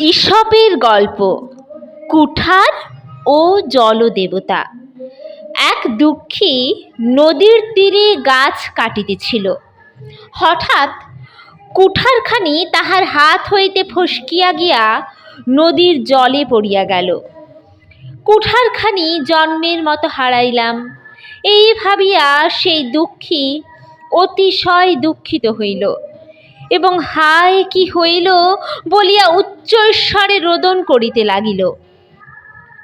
ঈশপের গল্প, কুঠার ও জলদেবতা। এক দুঃখী নদীর তীরে গাছ কাটিতেছিল। হঠাৎ কুঠারখানি তাহার হাত হইতে ফসকিয়া গিয়া নদীর জলে পড়িয়া গেল। কুঠারখানি জন্মের মতো হারাইলাম। এই ভাবিয়া সেই দুঃখী অতিশয় দুঃখিত হইল। এবং হায় কি হইল বলিয়া উচ্চস্বরে রোদন করিতে লাগিল।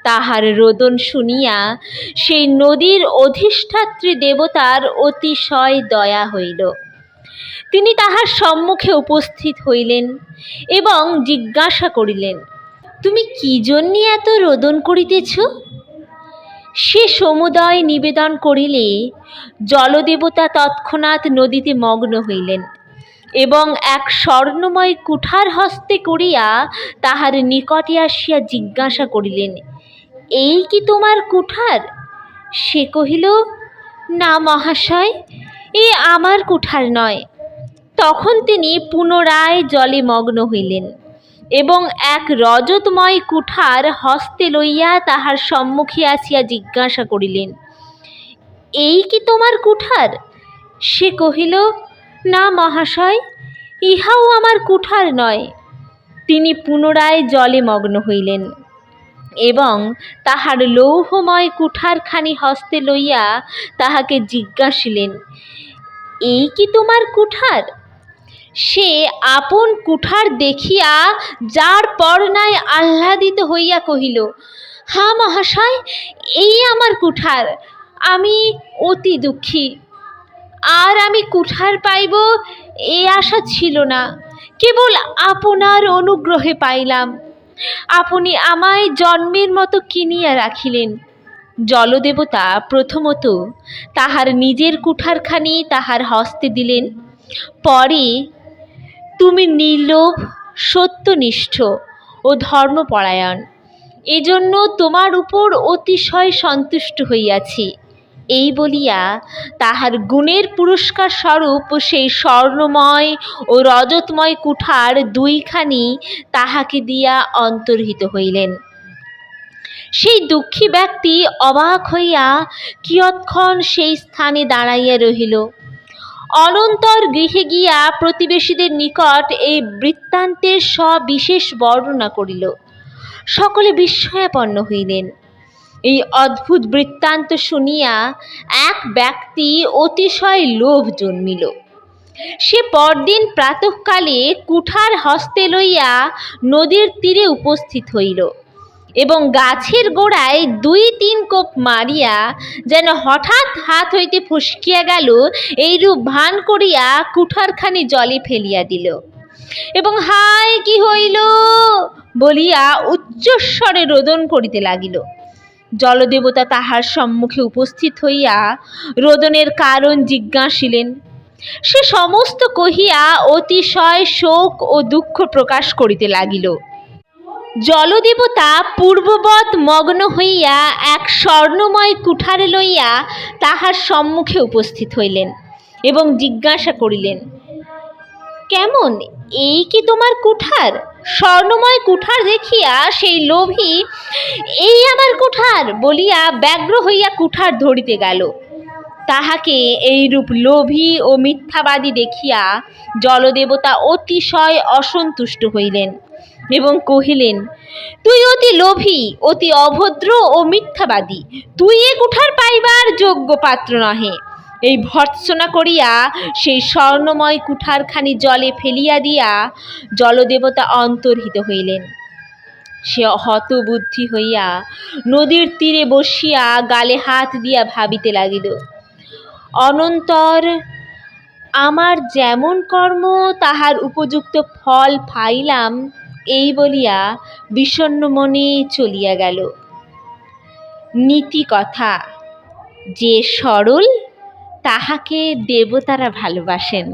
তাহার রোদন শুনিয়া সেই নদীর অধিষ্ঠাত্রী দেবতার অতিশয় দয়া হইল। তিনি তাহার সম্মুখে উপস্থিত হইলেন এবং জিজ্ঞাসা করিলেন, তুমি কি জন্যে এত রোদন করিতেছ? সে সমুদয় নিবেদন করিলে জলদেবতা তৎক্ষণাৎ নদীতে মগ্ন হইলেন। এবং এক স্বর্ণময় কুঠার হস্তে করিয়া তাহার নিকটে আসিয়া জিজ্ঞাসা করিলেন, এই কি তোমার কুঠার? সে কহিল, না মহাশয়, এ আমার কুঠার নয়। তখন তিনি পুনরায় জলে মগ্ন হইলেন এবং এক রজতময় কুঠার হস্তে লইয়া তাহার সম্মুখে আসিয়া জিজ্ঞাসা করিলেন, এই কি তোমার কুঠার? সে কহিল না মহাশয়, ইহাও আমার কুঠার নয়। তিনি পুনরায় জলে মগ্ন হইলেন এবং তাহার লৌহময় কুঠারখানি হস্তে লইয়া তাহাকে জিজ্ঞাসিলেন, এই কি তোমার কুঠার? সে আপন কুঠার দেখিয়া যার পরনায় আহ্লাদিত হইয়া কহিল, হা মহাশয়, এই আমার কুঠার, আমি অতি দুঃখী। আর আমি কুঠার পাইব এ আশা ছিল না। কেবল আপনার অনুগ্রহে পাইলাম। আপনি আমায় জন্মের মতো কিনিয়া রাখিলেন। জলদেবতা প্রথমত তাহার নিজের কুঠারখানি তাহার হস্তে দিলেন। পরে, তুমি নির্লোভ, সত্যনিষ্ঠ ও ধর্মপরায়ণ। এজন্য তোমার উপর অতিশয় সন্তুষ্ট হইয়াছি। এই বলিয়া তাহার গুণের পুরস্কার স্বরূপ সেই স্বর্ণময় ও রজতময় কুঠার দুইখানি তাহাকে দিয়া অন্তর্হিত হইলেন। সেই দুঃখী ব্যক্তি অবাক হইয়া কিয়ৎক্ষণ সেই স্থানে দাঁড়াইয়া রহিল। অনন্তর গৃহে গিয়া প্রতিবেশীদের নিকট এই বৃত্তান্তের সবিশেষ বর্ণনা করিল। সকলে বিস্ময়াপন্ন হইলেন। এই অদ্ভুত বৃত্তান্ত শুনিয়া এক ব্যক্তি অতিশয় লোভ জন্মিল। সে পরদিন প্রাতঃকালে কুঠার হস্তে লইয়া নদীর তীরে উপস্থিত হইল এবং গাছের গোড়ায় দুই তিন কোপ মারিয়া যেন হঠাৎ হাত হইতে ফসকিয়া গেল, এইরূপ ভান করিয়া কুঠারখানি জলে ফেলিয়া দিল। এবং হায়, কি হইল? বলিয়া উচ্চস্বরে রোদন করিতে লাগিল। জলদেবতা তাহার সম্মুখে উপস্থিত হইয়া রোদনের কারণ জিজ্ঞাসিলেন, সে সমস্ত কহিয়া অতিশয় শোক ও দুঃখ প্রকাশ করিতে লাগিল। জলদেবতা পূর্ববৎ মগ্ন হইয়া এক স্বর্ণময় কুঠারে লইয়া তাহার সম্মুখে উপস্থিত হইলেন এবং জিজ্ঞাসা করিলেন, কেমন, এই কি তোমার কুঠার? স্বর্ণময় কুঠার দেখিয়া সেই লোভী, এই আমার কুঠার? বলিয়া ব্যগ্র হইয়া কুঠার ধরিতে গেল। তাহাকে এইরূপ লোভী ও মিথ্যাবাদী দেখিয়া জলদেবতা অতিশয় অসন্তুষ্ট হইলেন এবং কহিলেন, তুই অতি লোভী, অতি অভদ্র ও মিথ্যাবাদী, তুই এ কুঠার পাইবার যোগ্য পাত্র নহে। এই ভর্ৎসনা করিয়া সেই স্বর্ণময় কুঠারখানি জলে ফেলিয়া দিয়া জলদেবতা অন্তর্হিত হইলেন। সে হতবুদ্ধি হইয়া নদীর তীরে বসিয়া গালে হাত দিয়া ভাবিতে লাগিল, অনন্তর আমার যেমন কর্ম, তাহার উপযুক্ত ফল পাইলাম এই বলিয়া বিষণ্ণ মনে চলিয়া গেল। নীতি কথা, যে সরল তাহাকে দেবতারা ভালোবাসেন।